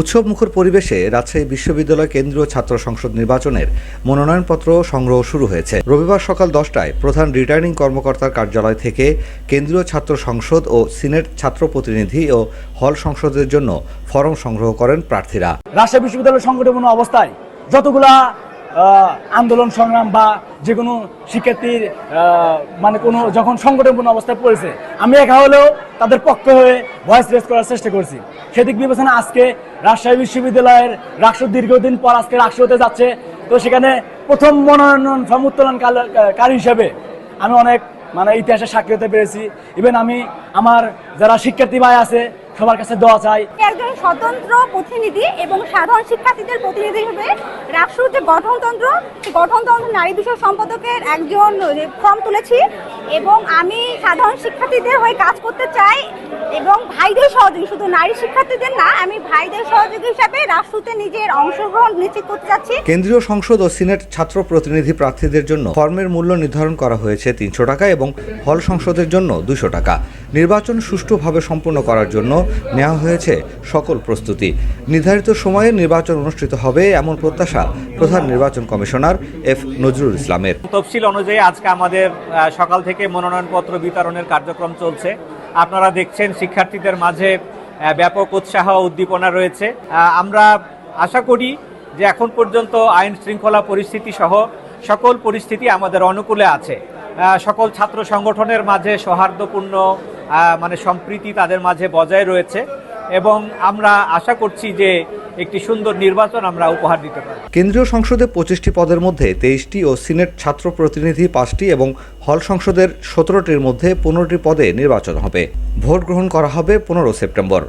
উৎসবমুখর পরিবেশে রাজশাহী বিশ্ববিদ্যালয় কেন্দ্রীয় ছাত্র সংসদ নির্বাচনের মনোনয়নপত্র সংগ্রহ শুরু হয়েছে। রবিবার সকাল দশটায় প্রধান রিটার্নিং কর্মকর্তার কার্যালয় থেকে কেন্দ্রীয় ছাত্র সংসদ ও সিনেট ছাত্র প্রতিনিধি ও হল সংসদের জন্য ফরম সংগ্রহ করেন প্রার্থীরা। রাজশাহী বিশ্ববিদ্যালয় সংকটপূর্ণ অবস্থায় যতগুলা আন্দোলন সংগ্রাম বা যে কোনো শিক্ষার্থীর মানে কোনো, যখন সংকটপূর্ণ অবস্থায় পড়েছে, আমি একা হলেও তাদের পক্ষ হয়ে ভয়েস রেস করার চেষ্টা করছি। সেদিক বিবেচনা আজকে রাজশাহী বিশ্ববিদ্যালয়ের রাষ্ট্র দীর্ঘদিন পর আজকে রাষ্ট্র হতে যাচ্ছে। তো সেখানে প্রথম মনোনয়ন ফর্ম উত্তোলনকারী হিসেবে আমি অনেক মানে ইতিহাসে সাক্ষী হতে পেরেছি। ইভেন আমি, আমার যারা শিক্ষার্থী ভাই আছে সবার কাছে দোয়া চাই। একজন স্বতন্ত্র প্রতিনিধি এবং সাধারণ শিক্ষার্থীদের প্রতিনিধি হিসেবে রাষ্ট্র যে গঠনতন্ত্র সেই গঠনতন্ত্র নারী বিষয় সম্পাদকের একজন ফর্ম তুলেছি এবং আমি সাধারণ শিক্ষার্থীদের হয়ে কাজ করতে চাই এবং ভাইদের সহযোগী শুধু নারী শিক্ষার্থীদের না আমি ভাইদের সহযোগী হিসাবে রাষ্ট্রতে নিজের অংশগ্রহণ নিশ্চিত করতে চাচ্ছি। কেন্দ্রীয় সংসদ ও সিনেট ছাত্র প্রতিনিধি প্রার্থীদের জন্য ফর্মের মূল্য নির্ধারণ করা হয়েছে তিনশো টাকা এবং হল সংসদের জন্য দুশো টাকা। নির্বাচন সুষ্ঠুভাবে সম্পন্ন করার জন্য নেওয়া হয়েছে সকল প্রস্তুতি। নির্ধারিত সময়ে নির্বাচন অনুষ্ঠিত হবে এমন প্রত্যাশা প্রধান নির্বাচন কমিশনার এফ নজরুল ইসলামের। তফসিল অনুযায়ী আজকে আমাদের সকাল থেকে মনোনয়নপত্র বিতরণের কার্যক্রম চলছে। আপনারা দেখছেন শিক্ষার্থীদের মাঝে ব্যাপক উৎসাহ উদ্দীপনা রয়েছে। আমরা আশা করি যে এখন পর্যন্ত আইন শৃঙ্খলা পরিস্থিতি সহ সকল পরিস্থিতি আমাদের অনুকূলে আছে। সকল ছাত্র সংগঠনের মাঝে সৌহার্দ্যপূর্ণ মানে সম্প্রীতি তাদের মাঝে বজায় রয়েছে এবং আমরা আশা করছি যে একটি সুন্দর নির্বাচন আমরা উপহার দিতে পারি কেন্দ্রীয় সংসদে পঁচিশটি পদের মধ্যে তেইশটি ও সিনেট ছাত্র প্রতিনিধি পাঁচটি এবং হল সংসদের সতেরোটির মধ্যে পনেরোটি পদে নির্বাচন হবে। ভোট গ্রহণ করা হবে পনেরো সেপ্টেম্বর।